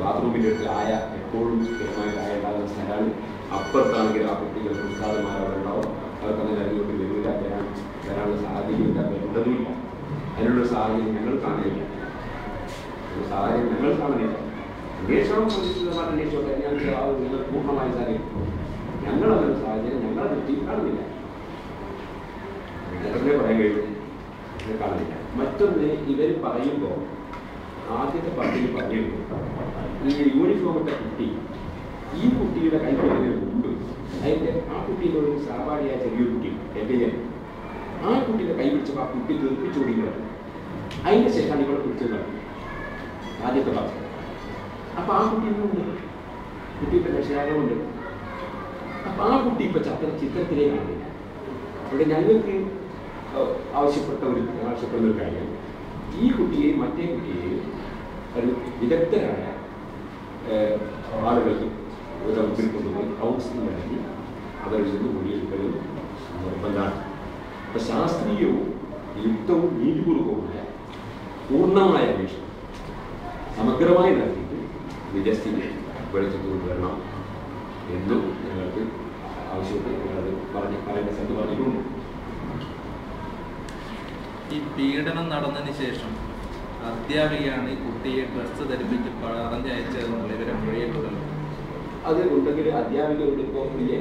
ബാത്റൂമിന്റെ അടുത്ത് ആയ എപ്പോഴും സ്ഥിരമായിട്ട് ആയ ഉണ്ടാകുന്ന സ്ഥലമാണ് അപ്പുറത്താണെങ്കിൽ ആ കുട്ടികൾക്ക് ഉണ്ടാവും അവർക്കൊന്നും അതിലോട്ട് വരില്ല. വരാൻ വരാനുള്ള സാഹചര്യമില്ല. വരേണ്ടതുമില്ല അതിനുള്ള സാഹചര്യം ഞങ്ങൾ കാണുന്നില്ല ഒരു സാഹചര്യം ഞങ്ങൾ കാണുന്നില്ല അന്വേഷണം അന്വേഷിച്ചോട്ടെ. ഞാൻ നിങ്ങൾ പൂർണമായ സാഹചര്യം ഞങ്ങൾ അങ്ങനെ സാഹചര്യം ഞങ്ങൾ ദൃഷ്ടി കാണുന്നില്ല. പറയാൻ കഴിയും. കാണുന്നില്ല. മറ്റൊന്ന് ഇവർ പറയുമ്പോൾ ആദ്യത്തെ പട്ടിയിൽ പറഞ്ഞിരുന്നു ഈ യൂണിഫോം ഇട്ട കുട്ടി ഈ കുട്ടിയുടെ കൈപ്പിടുന്നതിന് മുമ്പ് അതിന്റെ ആ കുട്ടിയുടെ ഒരു സഹപാഠിയായ ചെറിയൊരു കുട്ടി എന്റെ ഞാൻ ആ കുട്ടിയുടെ കൈ പിടിച്ചപ്പോൾ ആ കുട്ടി തീർപ്പിച്ചോടിക്കുന്നത് അതിന്റെ ശേഷമാണ് ഇവിടെ പിടിച്ചത്. ആദ്യത്തെ പത്ത് അപ്പോൾ ആ കുട്ടി ഇന്നുണ്ട് കുട്ടിയുടെ രക്ഷയാകുന്നുണ്ട് അപ്പോൾ ആ കുട്ടി ഇപ്പോൾ ചത്ര ചിത്രത്തിലേക്ക് കാണില്ല ഇവിടെ ഞങ്ങൾക്ക് ആവശ്യപ്പെട്ട ഒരു ആവശ്യപ്പെടുന്ന ഒരു കാര്യം. ഈ കുട്ടിയെയും മറ്റേ കുട്ടിയെയും ഒരു വിദഗ്ധരായ ഏഹ്, ആളുകൾക്ക് ഒരു മുമ്പിൽ കൊണ്ടുപോയി കൗൺസിലിംഗ് നൽകി അവരിൽ നിന്ന് മൊഴിയെടുക്കലും നിർബന്ധമാണ് അപ്പം ശാസ്ത്രീയവും യുക്തവും നീതിപൂർവവുമായ പൂർണ്ണമായ അന്വേഷണം സമഗ്രമായി നടത്തിയിട്ട് വിജയസ്ഥിതി വെളിച്ചത്ത് കൊണ്ടുവരണം എന്നും ഞങ്ങൾക്ക് ആവശ്യപ്പെട്ട് ഞങ്ങളത് പറഞ്ഞ് പറയേണ്ട സ്ഥലത്ത് പറഞ്ഞിട്ടുണ്ട് ഈ പീഡനം നടന്നതിന് ശേഷം അധ്യാപികയാണ് ഈ കുട്ടിയെ ഡ്രസ്സ് ധരിപ്പിച്ച് പറഞ്ഞയച്ചതെന്നുള്ള ഇവരെ മൊഴിയിട്ടുള്ളത് അത് ഉണ്ടെങ്കിൽ അധ്യാപിക ഇപ്പോൾ ഇല്ലേ.